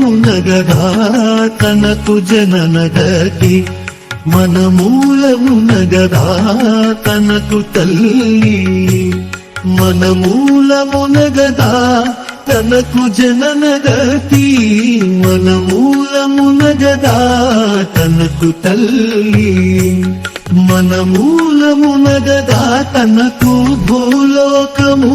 మూలమునగదా తనకు జననగతి మనమూలమునగదా తనకు తల్లి మనమూలమునగదా తనకు జననగతి మనమూలమునగదా తనకు తల్లి మనమూలమునగదా తనకు భూలోకము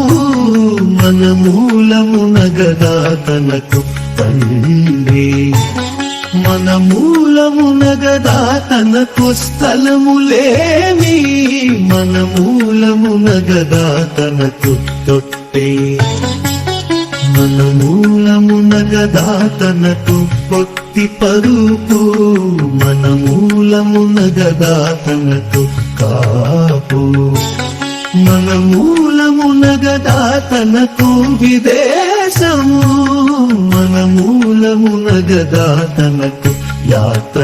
మనమూలమునగదా తనకు తండ్రి మన మూలమునగదా తనకు స్థలములేమి మన మూలమునగదా తనకు తొట్టే. మన మూలమునగదా తనకు భక్తి పరుపు. మన మూలమునగదా తనకు కాపు. మన మూలమునగదా తనకు విదేశము. మన మూలమునగదా తనకు యాత్ర.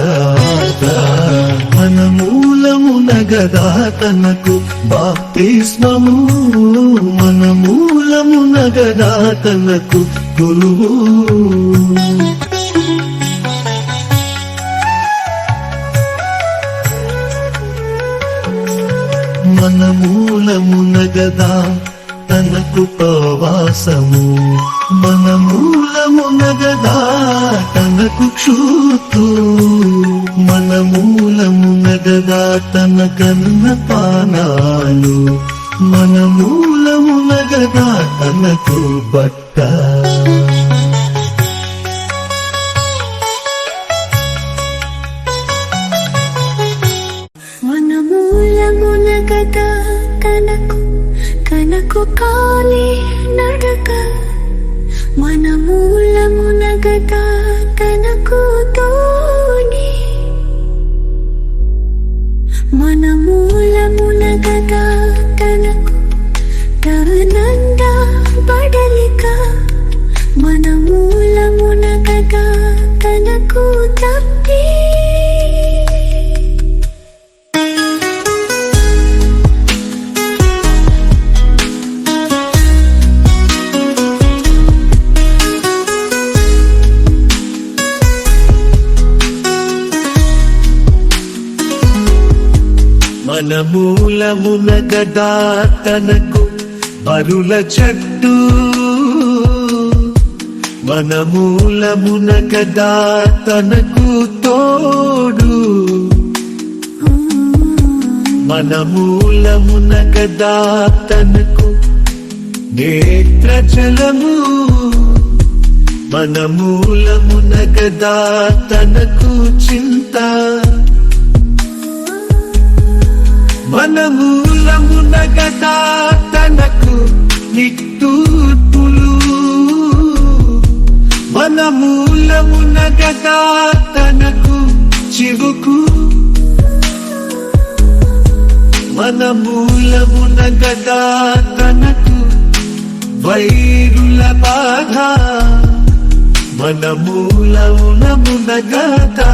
మన మూలమునగదా తనకు బాప్తిస్మము. మన మూలమునగదా తనకు గురువు మన మూలమునగదా తనకు ప్రవాసము మన మూలము నగదా తనకు క్షూతు మన మూలము నగదా తన కన్న పానాలు. మన మూలము నగదా తనకు బట్ట. తనంద బడలిక మన మూలమున గదా తప్పి. మన మూలమున గదా తనకు బరుల చెట్టు మన మూలమున తనకు తోడు. మన మూలమున గదా తనకు నేత్రచలము. మన మూలమున కదా తనకు చిన్న తనకు చివుకు. మన మూలమున గదా తనకు వైరుల బాధ. మన మూలమున గదా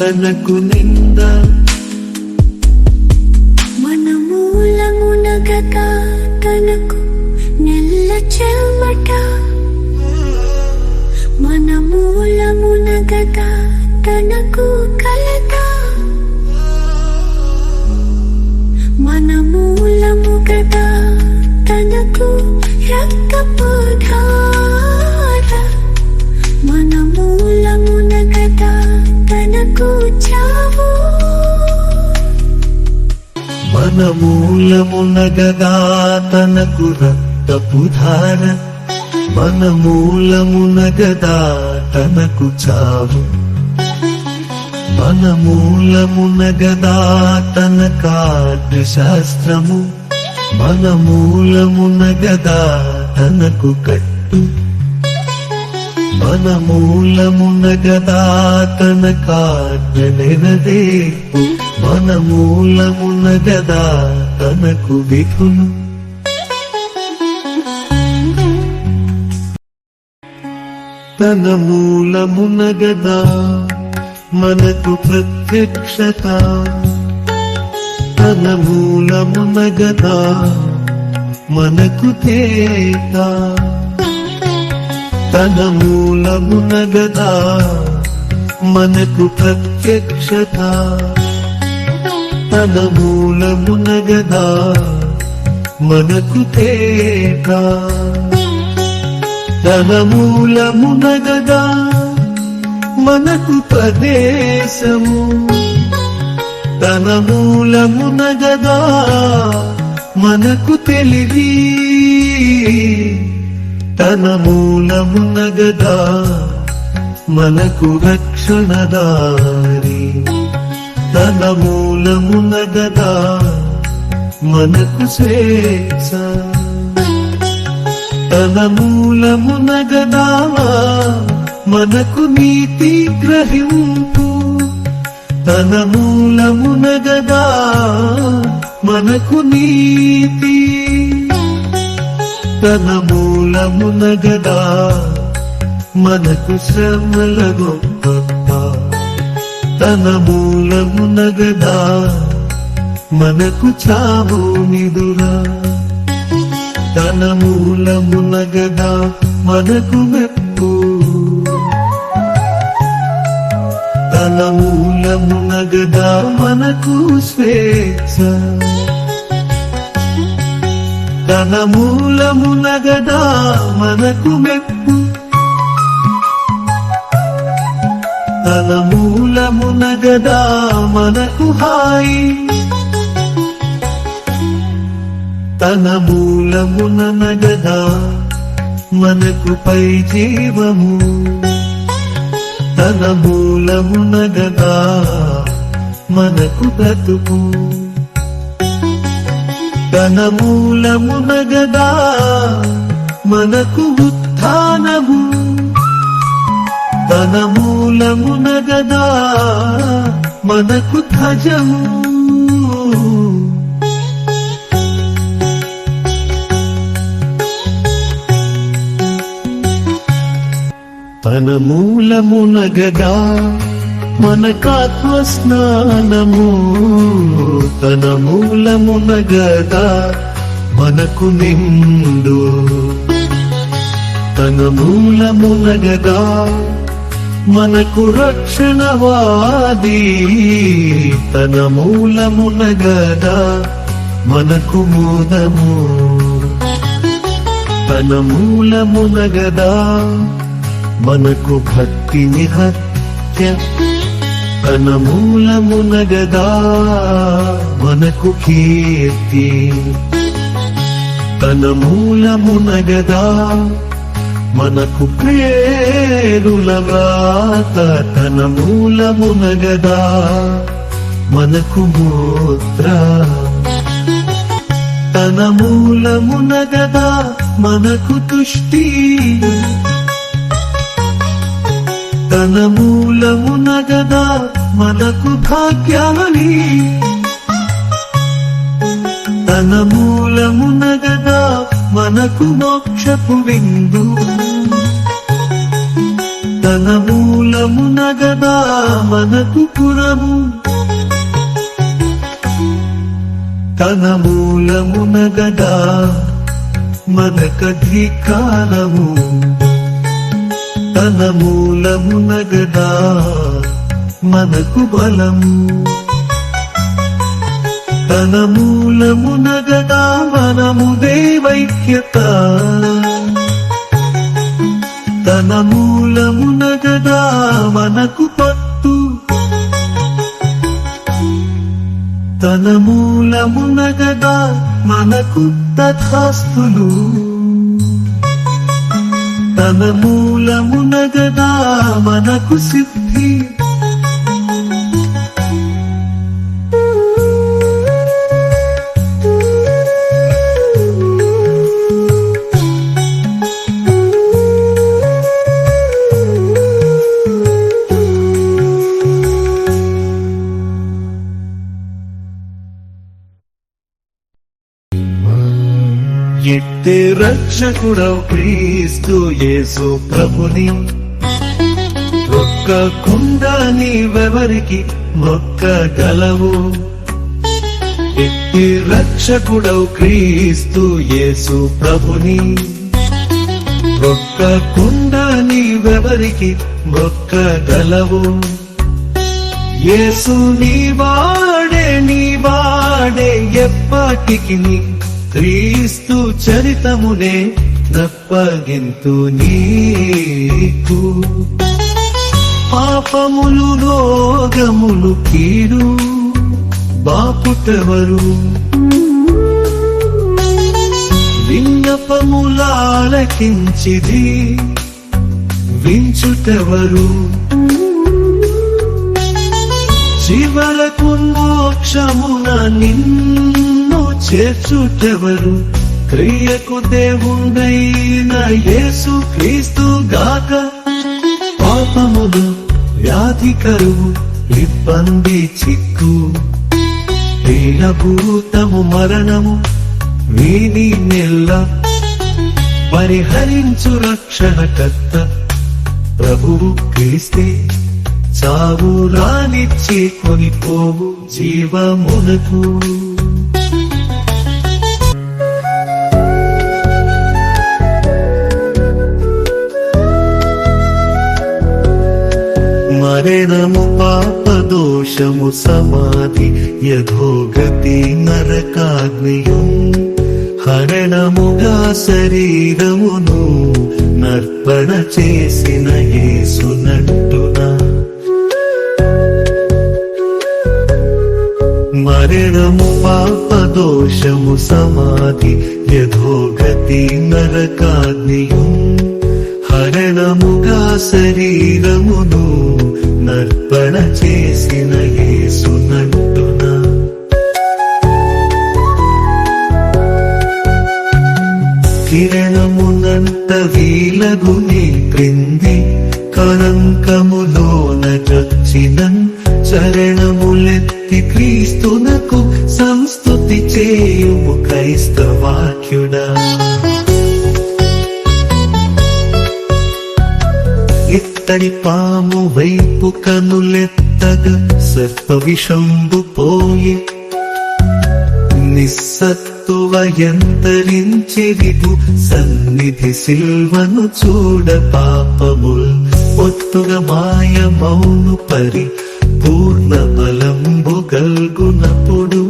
తనకు నింద. మన మూలమున గదా తనకు నెల్ల చెమట. మన మూలమున గదా తనకు కలత మన మూలము తనకు రక్తపోధార మన గదా తనకు చావు మన మూలమున గదా తనకు చావు. మన మూలమున గదా తన కార్య శాస్త్రము మన మూలమున గదా తనకు కట్టు. మన మూలమున గదా తన కార్య నెరవేర్పు మన మూలమున గదా తనకు విధులు తన మూలమునగదా మనకు ప్రత్యక్షత. తన మూలమునగదా మనకు తేట. తన మూలమునగదా మనకు ప్రత్యక్షత. తన మూలమునగదా మనకు తేట. తన గదా మనకు ప్రదేశము. తన మూలమున గదా మనకు తెలివి. తన మూలమున గదా మనకు రక్షణదారి. తన మూలమున గదా మనకు స్వేచ్ఛ. తన మూలము నగదావా? మనకు నీతి గ్రహింపు. తన మూలము నగదా? మనకు నీతి. తన మూలము నగదా? మనకు శ్రమల గొప్ప తన మూలము నగదా? మనకు చావు నిదురా. తన మూలమున గదా మనకు మెప్పు. తన మూలమున గదా మనకు స్వేచ్ఛ. తన మూలమున గదా మనకు మెప్పు. తన మూలమున గదా మనకు హాయి. తన మూలముననగదా మనకు పై జీవము. తన మూలమునగదా మనకు బ్రతుకు. తన మూలమునగదా మనకు ఉత్థానము. తన మూలమునగదా మనకు ధ్వజము. తన మూలమున గదా మనకాత్మ స్నానము తన మూలమునగదా మనకు నిండు. తన మూలమునగదా మనకు రక్షణవాది. తన మూలమునగదా మనకు మూలము తన మూలమునగదా మనకు భక్తిని హత్య. తన మూలమున మనకు కీర్తి. తన మూలమున మనకు పేరుల వ్రాత. తన మూలమున మనకు మూత్ర. తన మూలమునగదా మనకు తుష్టి. తన మూలమున గదా మనకు కాక్యామలి తనమూలమున గదా మనకు మోక్షపు విందు. తన గదా మనకు పురము. తన మూలమున గదా మనకధికారము. తన మూలమున గదా మనకు బలము తన మూలమున గదా మనము దేవైక్యత. తన మూలమున గదా మనకు పత్తు. తన మూలమున గదా మనకు తథాస్తులు తన మూలమునగదా మనకు సిద్ధి. ఎట్టి రక్షకుడవు క్రీస్తు యేసు ప్రభుని. ఒక్కకుండా నీవెవరికి మొక్కగలవు ఎట్టి రక్షకుడవు క్రీస్తు యేసు ప్రభుని. ఒక్కకుండా నీవెవరికి మొక్కగలవు యేసు నీవాడే వా ఎప్పటికి క్రీస్తు చరితమునే నప్పగింతు నీకు. పాపములు రోగములు కీడు బాపుటవరు? విన్నపములాలకించిది వించుటవరు? జీవలకు మోక్షమున నిన్ను చేర్చుటెవరు? క్రియకు దేవుడైన యేసు క్రీస్తు గాక. పాపములు వ్యాధి కరువు ఇబ్బంది చిక్కు. దీనభూతము మరణము వీని నెల్ల. పరిహరించు రక్షణకర్త ప్రభువు క్రీస్తే. చావు రానిచ్చి కొనిపోవు జీవమునకు. మరణము పాప దోషము సమాధి యథోగతి నరకాగ్నియు. హరణముగా శరీరమును నర్పణ చేసిన యేసునట్టు మరణము పాప దోషము సమాధి యథోగతి నరకాగ్నియు హరణముగా శరీరమును నర్పణ చేసిన యేసునట్టునా కిరణమునంత వీలగుని క్రింది కళంకములోన చచ్చిన శరణములెత్తి క్రీస్తునకు సంస్థుతి చేయుము క్రైస్తవాక్యుడా. ఇత్తడి పాము వైపు కనులెత్తగా సర్ప విషంబు పోయి. నిస్సత్తువ ఎంతరించెరిగు సన్నిధి సిల్వను చూడ పాపముల్. ఒత్తుగా మాయమౌను పరి పూర్ణ బలంబు గల్గునప్పుడు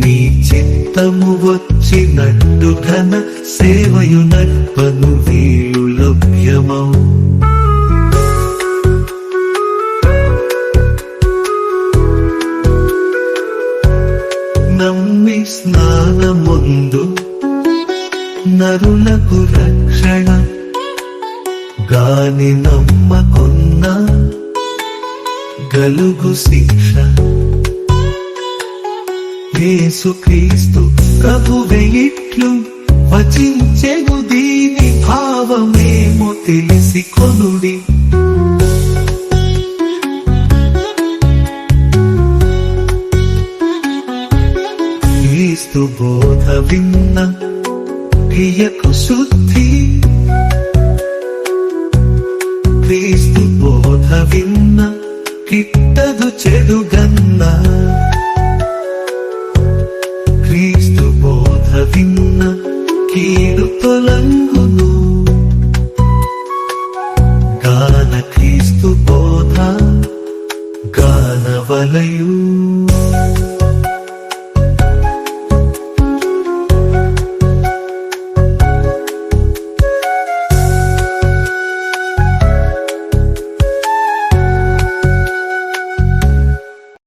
నీ చిత్తము వచ్చినట్టు ఘన సేవయు నర్పను వీలు లభ్యమవు గలుగు యేసు క్రీస్తు ప్రభువే ఇట్లు వచించెను దీని భావమేమో తెలిసి కొనుడి క్రీస్తు బోధ విన్న క్రియకు శుద్ధి